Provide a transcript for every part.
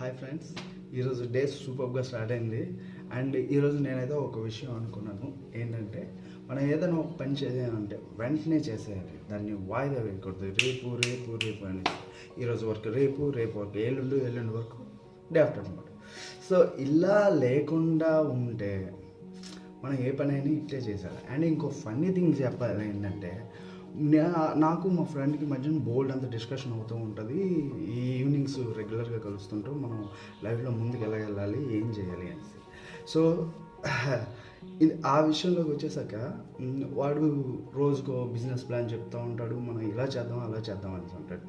Hi friends ఈరోజు day సూపర్గా start అయింది. అండ్ ఈరోజు నేనైతే ఒక విషయం అనుకున్నాను. ఏంటంటే మనం ఏదైనా ఒక పని చేయాలంటే వెంటనే చేసేయాలి. దాన్ని వాయిదా వేయకూడదు. రేపు రేపు రేపు అని. ఈరోజు వరకు రేపు రేపు వరకు ఎల్లుండు ఎల్లుండి వరకు డే ఆఫ్టర్ అనమాట సో ఇలా లేకుండా ఉంటే మనం ఏ పని అయినా ఇట్లే చేసేయాలి. అండ్ ఇంకో ఫన్నీ థింగ్ చెప్పాలి ఏంటంటే నాకు మా ఫ్రెండ్కి మధ్యన బోల్డ్ అంత డిస్కషన్ అవుతూ ఉంటుంది. ఈ ఈవినింగ్స్ రెగ్యులర్గా కలుస్తుంటాం. మనం లైఫ్లో ముందుకు ఎలా వెళ్ళాలి ఏం చేయాలి అనేసి. సో ఇది ఆ విషయంలోకి వచ్చేసాక వాడు రోజుకో బిజినెస్ ప్లాన్ చెప్తూ ఉంటాడు. మనం ఇలా చేద్దాం అలా చేద్దాం అనేసి ఉంటాడు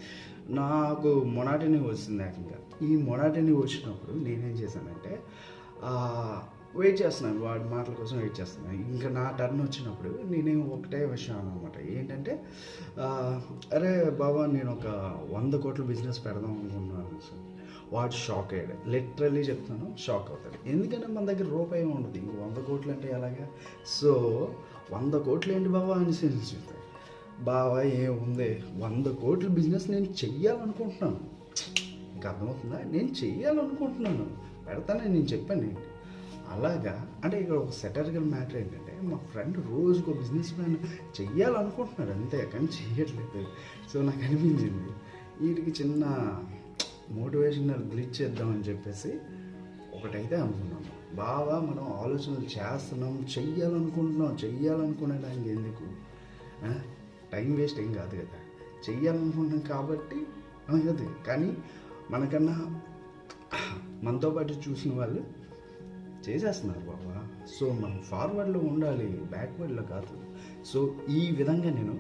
నాకు మొనాటిని వచ్చింది ఏకంగా ఈ మొనాటిని వచ్చినప్పుడు నేనేం చేశానంటే వెయిట్ చేస్తున్నాను. వాడి మాటల కోసం వెయిట్ చేస్తున్నాను. ఇంకా నా టర్న్ వచ్చినప్పుడు నేనేం ఒకటే విషయం అనమాట ఏంటంటే అరే బాబా నేను ఒక వంద కోట్ల బిజినెస్ పెడదాం అనుకున్నాను సార్. వాడు షాక్ అయ్యాడు. లిటరల్లీ చెప్తాను షాక్ అవుతాడు. ఎందుకంటే మన దగ్గర రూపాయి ఉండదు. ఇంక వంద కోట్లు అంటే ఎలాగా? సో వంద కోట్లు ఏంటి బాబా అని చెప్తాడు. బావా ఏముంది? వంద కోట్ల బిజినెస్ నేను చెయ్యాలనుకుంటున్నాను. ఇంకా అర్థమవుతుందా? నేను చెయ్యాలనుకుంటున్నాను. పెడతానని నేను చెప్పాను ఏంటి? అలాగా? అంటే ఇక్కడ ఒక సెటరికల్ మ్యాటర్ ఏంటంటే మా ఫ్రెండ్ రోజుకు బిజినెస్ ప్లాన్ చెయ్యాలనుకుంటున్నాడు అంతే కానీ చెయ్యట్లేదు. సో నాకు అనిపించింది వీటికి చిన్న మోటివేషనల్ గ్లిచ్ చేద్దామని చెప్పేసి ఒకటైతే అనుకున్నాము బాగా మనం ఆలోచనలు చేస్తున్నాం చెయ్యాలనుకుంటున్నాం చెయ్యాలనుకునే దానికి ఎందుకు? టైం వేస్ట్ ఏం కాదు కదా. చెయ్యాలనుకుంటున్నాం కాబట్టి అనగదు కానీ మనకన్నా మనతో పాటు చూసిన వాళ్ళు చేసేస్తున్నారు బాబా. సో మనం ఫార్వర్డ్లో ఉండాలి బ్యాక్వర్డ్లో కాదు. సో ఈ విధంగా నేను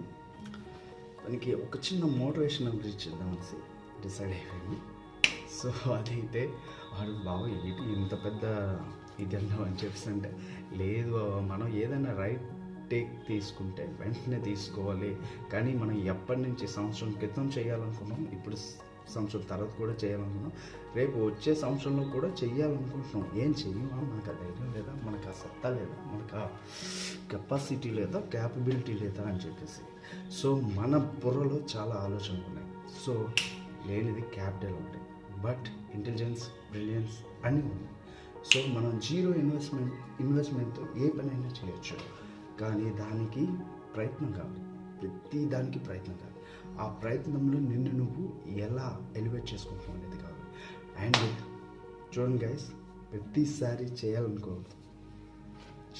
దానికి ఒక చిన్న మోటివేషన్ ఇచ్చేద్దామనేసి డిసైడ్ అయిపోయింది. సో అదైతే వాడు బాబా ఏంటి ఇంత పెద్ద ఇది అన్నావు? అని చెప్పేసి అంటే లేదు బాబా మనం ఏదైనా రైట్ టేక్ తీసుకుంటే వెంటనే తీసుకోవాలి. కానీ మనం ఎప్పటి నుంచి సంవత్సరం క్రితం చేయాలనుకున్నాం ఇప్పుడు సంవత్సరం తర్వాత కూడా చేయాలనుకున్నాం. రేపు వచ్చే సంవత్సరంలో కూడా చేయాలనుకుంటున్నాం ఏం చెయ్యమా? మనకు ఆ ధైర్యం లేదా? మనకు ఆ సత్తా లేదా? మనకు ఆ కెపాసిటీ లేదా? క్యాపబిలిటీ లేదా అని చెప్పేసి. సో మన బుర్రలో చాలా ఆలోచనలు ఉన్నాయి. సో లేనిది క్యాపిటల్ ఉంటాయి బట్ ఇంటెలిజెన్స్ బ్రిలియన్స్ అన్నీ ఉన్నాయి సో మనం జీరో ఇన్వెస్ట్మెంట్ ఇన్వెస్ట్మెంట్తో ఏ పనైనా చేయొచ్చు. కానీ దానికి ప్రయత్నం కావాలి ప్రతి దానికి ప్రయత్నం కావాలి ఆ ప్రయత్నంలో నిన్ను నువ్వు ఎలా ఎలివేట్ చేసుకుంటున్నావు అనేది కాదు అండ్ చూడండి గైస్ ప్రతిసారి చేయాలనుకో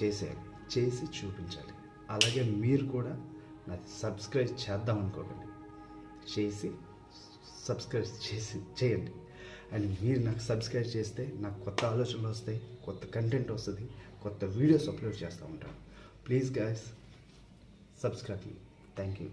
చేసేయాలి. చేసి చూపించాలి. అలాగే మీరు కూడా నాది సబ్స్క్రైబ్ చేద్దాం అనుకోకండి. చేసి సబ్స్క్రైబ్ చేసి చేయండి. అండ్ మీరు నాకు సబ్స్క్రైబ్ చేస్తే నాకు కొత్త ఆలోచనలు వస్తాయి కొత్త కంటెంట్ వస్తుంది కొత్త వీడియోస్ అప్లోడ్ చేస్తూ ఉంటాను. Please guys subscribe Thank you.